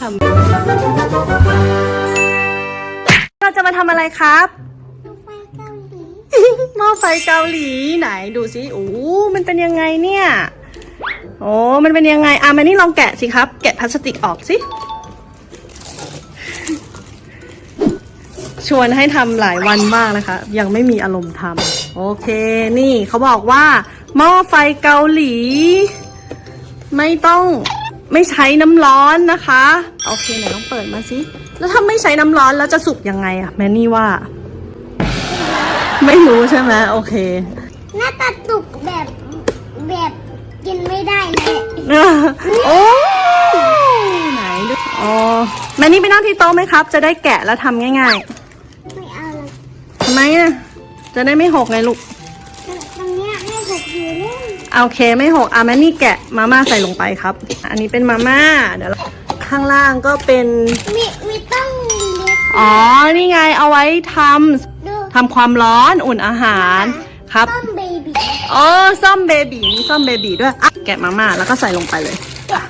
ทำเราจะมาทำอะไรครับหม้อไฟเกาหลีไหนดูสิโอ้มันเป็นยังไงเนี่ย โอ้มันเป็นยังไงอะมานี่ลองแกะสิครับ แกะพลาสติกออกสิชวนให้ทำหลายวันมากนะคะ ยังไม่มีอารมณ์ทำโอเค นี่เขาบอกว่า หม้อไฟเกาหลี ไม่ต้องไม่ใช้น้ำร้อนนะคะ โอเคไหนลองเปิดมาสิแล้วถ้าไม่ใช้น้ำร้อนแล้วจะสุกยังไงอะแมนนี่ว่า ไม่รู้ใช่ไหมโอเค หน้าตาตุกแบบแบบกินไม่ได้เลยโอ้ไหนดูอ๋อแมนนี่ไปนั่งที่โต๊ะไหมครับ จะได้แกะแล้วทำง่ายไม่เอาเลยๆทำไมอะจะได้ไม่หกไงลูก โอเคไม่หกอะแมนนี่แกะมาม่าใส่ลงไปครับ อันนี้เป็นมาม่าเดี๋ยวเราข้างล่างก็เป็น มีมีต้องเล็กอ๋อ นี่ไงเอาไว้ทดูำทำความร้อนอุ่นอาหารครับต้มเบบีอ๋อซ่อมเบบีมีซ่อมเบบีด้วยอะแกะมาม่าแล้วก็ใส่ลงไปเลยอะ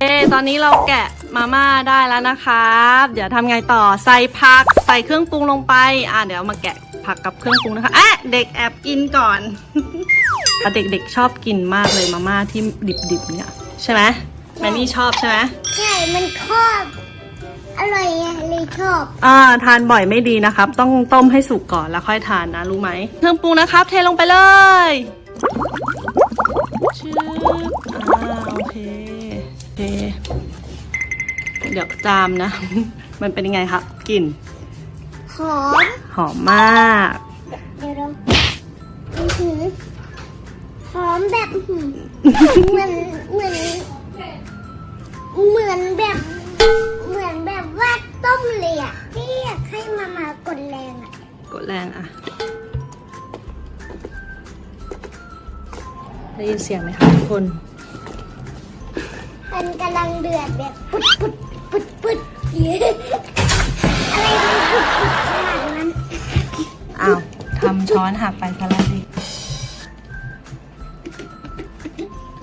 เอ้ตอนนี้เราแกะ มาม่าได้แล้วนะครับ เดี๋ยวทำไงต่อใส่ผักใส่เครื่องปรุงลงไป อะเดี๋ยวมาแกะผักกับเครื่องปรุงนะคะอะเด็กแอบกินก่อนเด็กๆชอบกินมากเลยมาม่าที่ดิบๆเนี่ยใช่ไหมแมนนี่ชอบใช่ไหมใช่มันครอบอร่อยอะเลยชอบ อ่าทานบ่อยไม่ดีนะครับ ต้องต้มให้สุกก่อนแล้วค่อยทานนะรู้ไหมเครื่องปรุงนะครับ เทลงไปเลยชืบอ่าโอเคโอเค เดี๋ยวจามนะ มันเป็นยังไงครับกลิ่น หอมหอมมาก เดี๋ยวเราอื้อหือหอมแบบอื้อหือเหมือนเหมือนเหมือนแบบ เหมือนแบบว่าต้มเลยอะที่อยากให้มามากดแรงอะกดแรงอะ ได้ยินเสียงไหมคะทุกคน มันกำลังเดือดแบบปุดปุดปุดปุด อะไรมันปุดปุดขนาดนั้นอ้าวทำช้อนหักไปซะแล้วดิ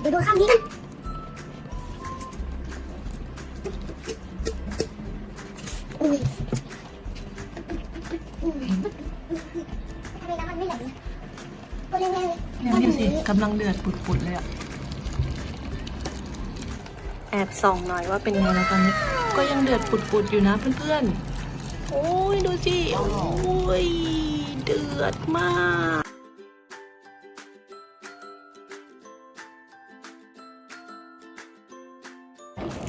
เดี๋ยวดูคำนี้กันอุ้ยอุ้ยทำไมน้ำมันไม่ไหลเนี่ยกดแรงๆเลยเนี่ยนี่สิกำลังเดือดปุดๆเลยอะ แอบส่องหน่อยว่าเป็นไงแล้วตอนนี้ ก็ยังเดือดปุดๆอยู่นะเพื่อนๆ โอ้ยดูสิ โอ้ย เดือดมาก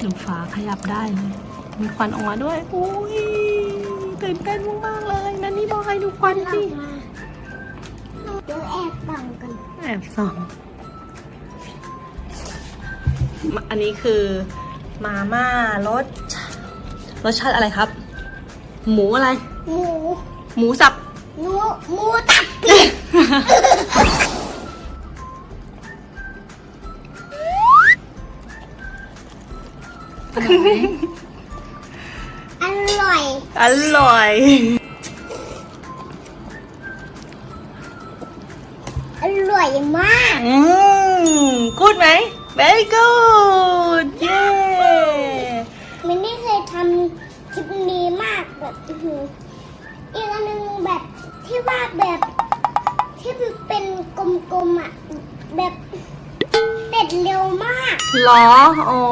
ดูฟ้าขยับได้เลยมีควันออกมาด้วยโอ้ยตื่นเต้นมากๆเลยนั่นนี่บอกให้ดูควันสิเดี๋ยวแอบฟังกันแอบส่องอันนี้คือมาม่ารส รสชาติอะไรครับ หมูอะไร หมูหมูสับ หนูหมูตับปีกอร่อยอร่อย อร่อยมาก อืมกูดไหม very good เย้ มินนี่เคยทำคลิปนี้มาก แบบอื้อหืออีกอันหนึงแบบที่วาดแบบที่เป็นกลมๆอะแบบเสร็จเร็วมาก หรอ โอ้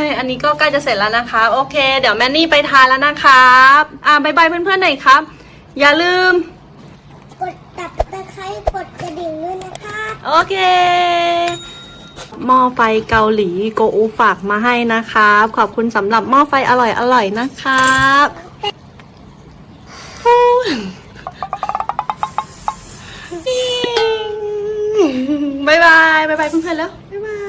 ยอันนี้ก็ใกล้จะเสร็จแล้วนะคะ โอเค เดี๋ยวแมนนี่ไปทานแล้วนะครับ อ่าบายบายเพื่อนๆหน่อยครับ อย่าลืม กดตับตะไคร้กดกระดิ่งด้วยนะคะโอเค หม้อไฟเกาหลีโกอูฝากมาให้นะครับ ขอบคุณสำหรับหม้อไฟอร่อยๆนะครับฟู้ บายบายบายบายเพื่อนๆแล้ว บ๊ายบาย